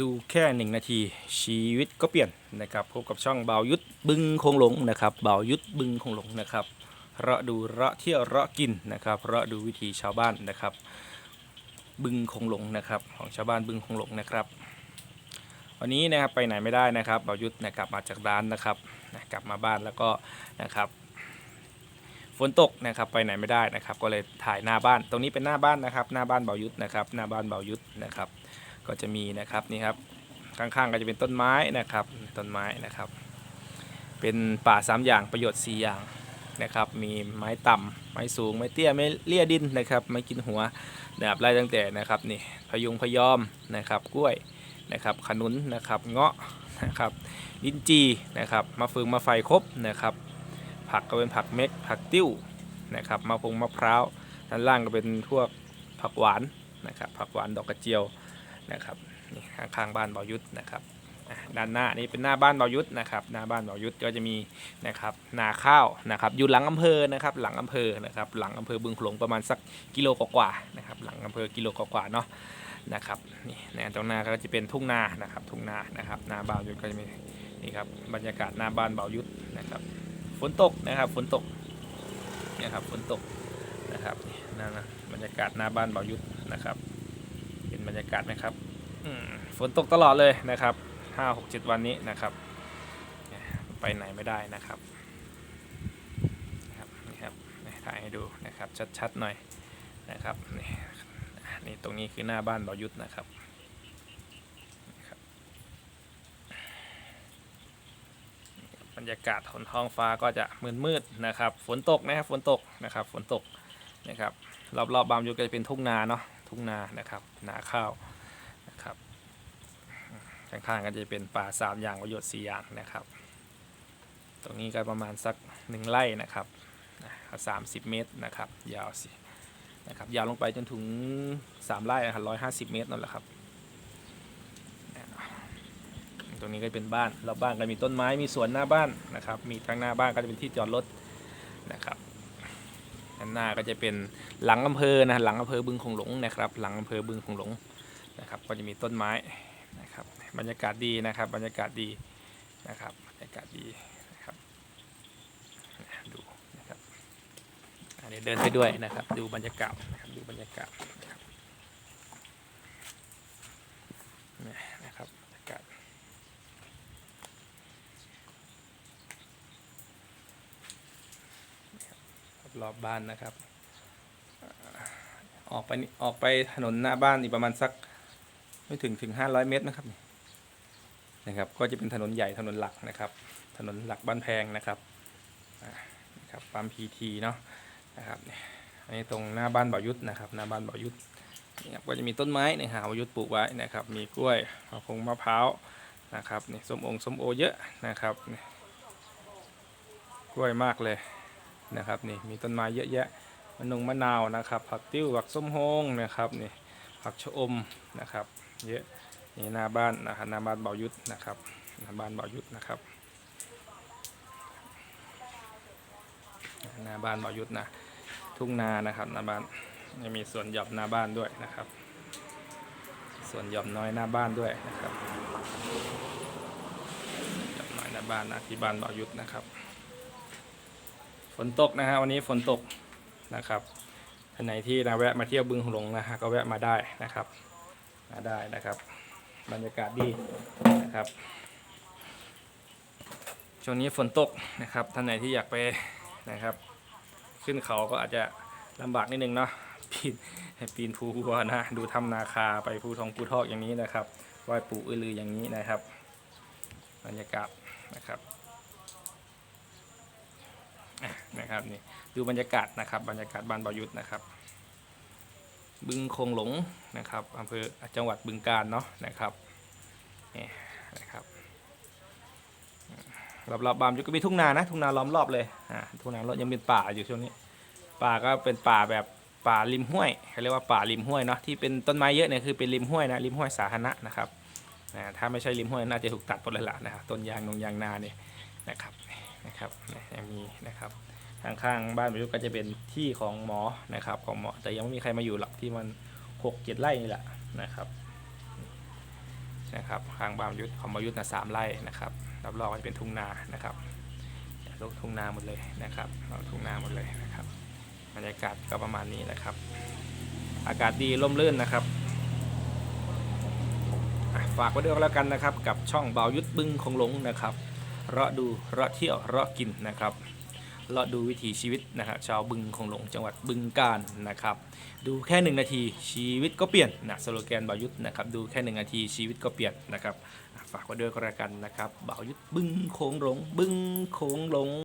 ดูแค่หนึ่งนาทีชีวิตก็เปลี่ยนนะครับพบกับช่องเบายุทธบึงคงหลงนะครับเบายุทธบึงคงหลงนะครับเราะดูเราะเที่ยวเราะกินนะครับเราะดูวิถีชาวบ้านนะครับ บึงคงหลงนะครับของชาวบ้านบึงคงหลงนะครับ วันนี้นะครับไปไหนไม่ได้นะครับเบายุทธนะครับมาจากร้านนะครับนะกลับมาบ้านแล้วก็นะครับฝนตกนะครับไปไหนไม่ได้นะครับ ก็เลยถ่ายหน้าบ้าน ตรงนี้เป็นหน้าบ้านนะครับ หน้าบ้านเบายุทธนะครับ หน้าบ้านเบายุทธนะครับ ก็จะมีนะครับนี่ครับข้างๆก็จะเป็นต้นไม้นะครับต้นไม้นะครับ เป็นป่าสามอย่างประโยชน์ 4 อย่างนะครับมีไม้ต่ำไม้สูงไม้เตี้ยไม้เลี่ยดินนะครับไม้กินหัวนะครับไล่ตั้งแต่นะครับนี่พยุงพยอมนะครับกล้วยนะครับขนุนนะครับเงาะนะครับลิ้นจีนะครับมะเฟืองมะไฟครบนะครับ ผักก็เป็นผักเม็กผักติ้วนะครับมะพงมะพร้าวด้านล่างก็เป็นพวกผักหวานนะครับผักหวานดอกกระเจียว นะครับนี่ข้างๆบ้านเบายุทธนะครับด้านหน้านี่เป็นหน้าบ้านเบายุทธนะครับหน้าบ้านเบายุทธก็จะมีนะครับนาข้าวนะครับอยู่หลังอำเภอนะครับหลังอำเภอนะครับหลังอำเภอบึงโขลงประมาณสักกิโลกว่าๆนะครับหลังอำเภอกิโลกว่าๆเนาะนะครับนี่นะตรงหน้าก็จะเป็นทุ่งนานะครับทุ่งนานะครับหน้าบ้านเบายุทธก็จะมีนี่ครับบรรยากาศหน้าบ้านเบายุทธนะครับฝนตกนะครับฝนตกนี่ครับฝนตกนะครับนี่นั่นนะบรรยากาศหน้าบ้านเบายุทธนะครับ เป็นบรรยากาศไหมครับฝนตกตลอดเลยนะครับห้าหกเจ็ดวันนี้นะครับ ไปไหนไม่ได้นะครับนะครับนี่ครับถ่ายให้ดูนะครับชัดๆหน่อยนะครับนี่นี่ตรงนี้คือหน้าบ้านบายุทธนะครับบรรยากาศบนท้องฟ้าก็จะมืดมืดๆนะครับ ฝนตกนะครับ ฝนตกนะครับ ฝนตก นะครับรอบๆบบามยุก็จะเป็นทุ่งนาเนาะทุ่งนานะครับนาข้าวนะครับข้างๆก็จะเป็นป่าสามอย่างประโยชน์สี่อย่างนะครับ ตรงนี้ก็ประมาณสักหนึ่งไร่นะครับสามสิบเมตรนะครับยาวสินะครับยาวลงไปจนถึงสามไร่นะครับร้อยห้าสิบเมตรนั่นแหละครับตรงนี้ก็เป็นบ้านรอบบ้านก็มีต้นไม้มีสวนหน้าบ้านนะครับ มีทางหน้าบ้านก็จะเป็นที่จอดรถนะครับ หน้าก็จะเป็นหลังอำเภอนะหลังอำเภอบึงคงหลงนะครับหลังอำเภอบึงคงหลงนะครับก็จะมีต้นไม้นะครับบรรยากาศดีนะครับบรรยากาศดีนะครับบรรยากาศดีนะครับดูนะครับอันนี้เดินไปด้วยนะครับดูบรรยากาศนะครับดูบรรยากาศนะครับนี่นะครับบรรยากาศ รอบบ้านนะครับ ออกไปออกไปถนนหน้าบ้านอีกประมาณสักไม่ถึงถึงห้าร้อยเมตรนะครับนะครับ ก็จะเป็นถนนใหญ่ถนนหลักนะครับ ถนนหลักบ้านแพงนะครับนะครับปั๊มพีทีเนาะนะครับอันนี้ตรงหน้าบ้านบ่อยุทธนะครับ หน้าบ้านบ่อยุทธนี่ครับก็จะมีต้นไม้นะฮะบ่อยุทธปลูกไว้นะครับ มีกล้วยมะพร้าวมะพร้าวนะครับนี่ส้มองส้มโอเยอะนะครับกล้วยมากเลย นะครับนี่มีต้นไม้เยอะแยะมะนงมะนาวนะครับ ผักติ้วผักส้มโฮงนะครับนี่ผักชะอมนะครับ เยอะนี่หน้าบ้านนะครับหน้าบ้านเบายุทธนะครับหน้าบ้านเบายุทธนะครับหน้าบ้านเบายุทธนะทุ่งนานะครับหน้าบ้านยังมีสวนหย่อมหน้าบ้านด้วยนะครับสวนหย่อมน้อยหน้าบ้านด้วยนะครับหย่อมน้อยหน้าบ้านนะที่บ้านเบายุทธนะครับ ฝนตกนะฮะวันนี้ฝนตกนะครับท่านไหนที่นะแวะมาเที่ยวบึงหลงนะฮะก็แวะมาได้นะครับ มาได้นะครับ บรรยากาศดีนะครับช่วงนี้ฝนตกนะครับท่านไหนที่อยากไปนะครับ ขึ้นเขาก็อาจจะลำบากนิดนึงเนาะปีนปีนภูวัวนะดูทำนาคาไปภูทองภูทอกอย่างนี้นะครับไหว้ปู่อือลืออย่างนี้นะครับ บรรยากาศนะครับ อะ นะครับนี่ดูบรรยากาศนะครับ บรรยากาศบ้านบายุทธนะครับ บึงคงหลงนะครับอำเภอจังหวัดบึงกาฬเนาะนะครับนี่นะครับรอบๆบามยุทธก็มีทุ่งนานะทุ่งนาล้อมรอบเลยอ่าทุ่งนาล้อมยังเป็นป่าอยู่ช่วงนี้ ป่าก็เป็นป่าแบบป่าริมห้วยเขาเรียกว่าป่าริมห้วยเนาะที่เป็นต้นไม้เยอะเนี่ยคือเป็นริมห้วยนะริมห้วยสาธารณะนะครับอ่าถ้าไม่ใช่ริมห้วยน่าจะถูกตัดหมดเลยล่ะนะครับต้นยางนงยางนาเนี่ยนะครับนะครับยยังมีนะครับ ข้างๆบ้านประยุทธ์ก็จะเป็นที่ของหมอนะครับ ของหมอแต่ยังไม่มีใครมาอยู่หรอกที่มันหกเจ็ดไร่นี่แหละนะครับนะครับข้างบ่าวยุทธของบ่ายุทธนะสามไร่นะครับรอบๆก็จะเป็นทุ่งนานะครับลกทุ่งนาหมดเลยนะครับเอาทุ่งนาหมดเลยนะครับบรรยากาศก็ประมาณนี้นะครับ อากาศดีร่มรื่นนะครับฝากไว้ด้วยแล้วกันนะครับ กับช่องบ่าวยุทธบึงคงหลงนะครับ เราะดูเราะเที่ยวเราะกินนะครับ เราดูวิถีชีวิตนะครับชาวบึงคงหลงจังหวัดบึงกาฬนะครับ ดูแค่หนึ่งนาทีชีวิตก็เปลี่ยนนะสโลแกนบ่าวยุทธนะครับดูแค่หนึ่งนาทีชีวิตก็เปลี่ยนนะครับฝากไว้ด้วยก็แล้วกันนะครับบ่าวยุทธบึงโขงหลง บึงโขงหลง